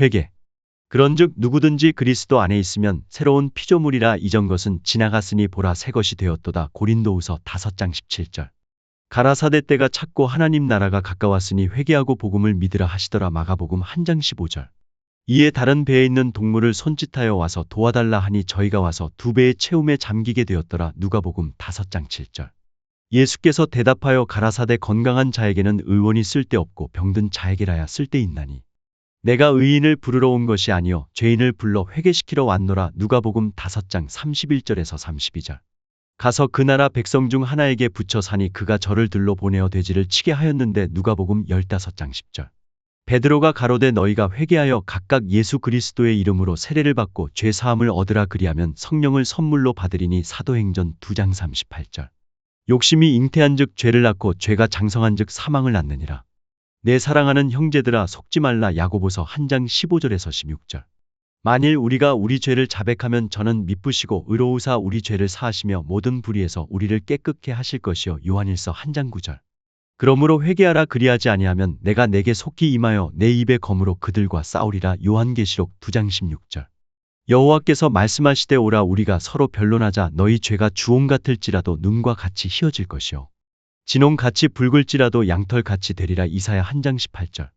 회개. 그런즉 누구든지 그리스도 안에 있으면 새로운 피조물이라 이전 것은 지나갔으니 보라 새 것이 되었도다. 고린도후서 5장 17절. 가라사대 때가 찼고 하나님 나라가 가까웠으니 회개하고 복음을 믿으라 하시더라. 마가복음 한장 15절. 이에 다른 배에 있는 동물을 손짓하여 와서 도와달라 하니 저희가 와서 두 배의 채움에 잠기게 되었더라. 누가복음 5장 7절. 예수께서 대답하여 가라사대 건강한 자에게는 의원이 쓸데없고 병든 자에게라야 쓸데있나니. 내가 의인을 부르러 온 것이 아니요 죄인을 불러 회개시키러 왔노라. 누가복음 5장 31절에서 32절. 가서 그 나라 백성 중 하나에게 붙여 사니 그가 저를 들로 보내어 돼지를 치게 하였는데 누가복음 15장 10절. 베드로가 가로되 너희가 회개하여 각각 예수 그리스도의 이름으로 세례를 받고 죄 사함을 얻으라 그리하면 성령을 선물로 받으리니 사도행전 2장 38절. 욕심이 잉태한즉 죄를 낳고 죄가 장성한즉 사망을 낳느니라. 내 사랑하는 형제들아 속지 말라 야고보서 한 장 15절에서 16절. 만일 우리가 우리 죄를 자백하면 저는 미쁘시고 의로우사 우리 죄를 사하시며 모든 불의에서 우리를 깨끗게 하실 것이요 요한일서 한 장 9절. 그러므로 회개하라 그리하지 아니하면 내가 내게 속히 임하여 내 입의 검으로 그들과 싸우리라 요한계시록 2장 16절. 여호와께서 말씀하시되 오라 우리가 서로 변론하자 너희 죄가 주홍 같을지라도 눈과 같이 희어질 것이요 진홍 같이 붉을지라도 양털 같이 되리라 이사야 한 장 18절.